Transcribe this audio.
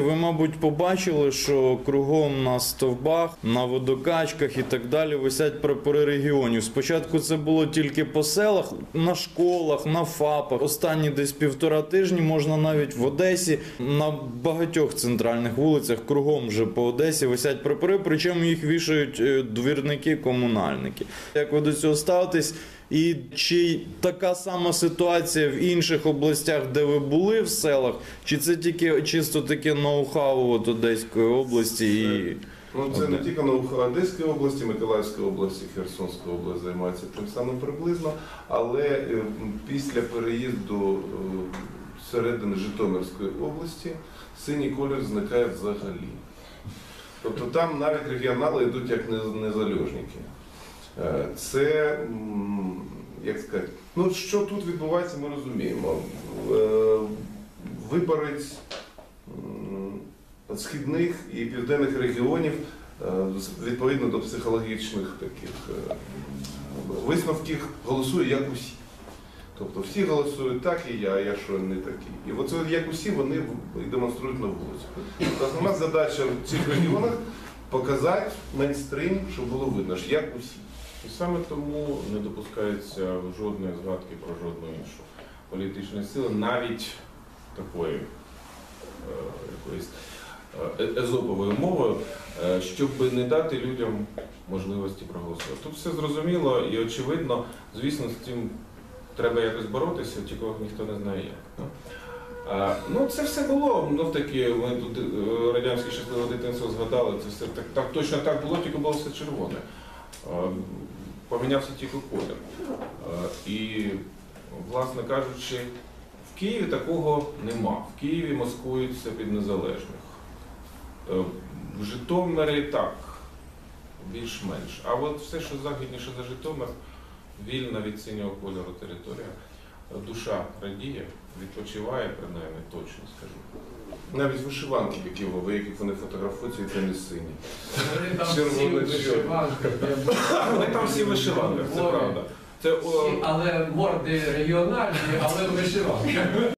Ви, мабуть, побачили, що кругом на стовбах, на водокачках і так далі висять прапори регіонів. Спочатку це було тільки по селах, на школах, на ФАПах. Останні десь півтора тижні можна навіть в Одесі на багатьох центральних вулицях кругом вже по Одесі висять прапори, причому їх вішають е, двірники, комунальники. Як ви до цього ставитесь? І чи така сама ситуація в інших областях, де ви були в селах, чи це тільки чисто таке ноу-хау от Одеської області? І... Ну, це не тільки на Одеської області, Миколаївської області, Херсонської області займаються тим самим приблизно, але е, після переїзду е, середини Житомирської області синій колір зникає взагалі. Тобто там навіть регіонали йдуть як не- незалежники. Е, Це, як сказати, ну що тут відбувається, ми розуміємо. Е, Виборець східних і південних регіонів е, відповідно до психологічних таких висновків голосує як усі. Тобто всі голосують так і я, а я що не такий. І оце як усі вони демонструють на вулиці. Тобто основна задача в цих регіонах показати мейнстрим, щоб було видно, що як усі. І саме тому не допускається жодної згадки про жодну іншу політичну силу, навіть такої е, якоїсь е, езоповою мовою, е, щоб не дати людям можливості проголосувати. Тут все зрозуміло і очевидно, звісно, з цим треба якось боротися, тільки ніхто не знає як. ну. А, Ну, це все було. Ну таки, ми тут е, радянське щасливе дитинство згадали, це все так, так точно так було, тільки було все червоне. Помінявся тільки колір. І, власне кажучи, в Києві такого нема. В Києві маскуються під незалежних. Е, В Житомирі так, більш-менш. А от все, що західніше за Житомир, вільна від синього кольору територія. Душа радіє, відпочиває, принаймні, точно скажу. Навіть вишиванки, які в яких вони фотографуються, і це не сині. Вони там всі вишиванки, де були. Вони там всі вишиванки, це правда. Це о, Всі, але морди регіональні, але вишиванки.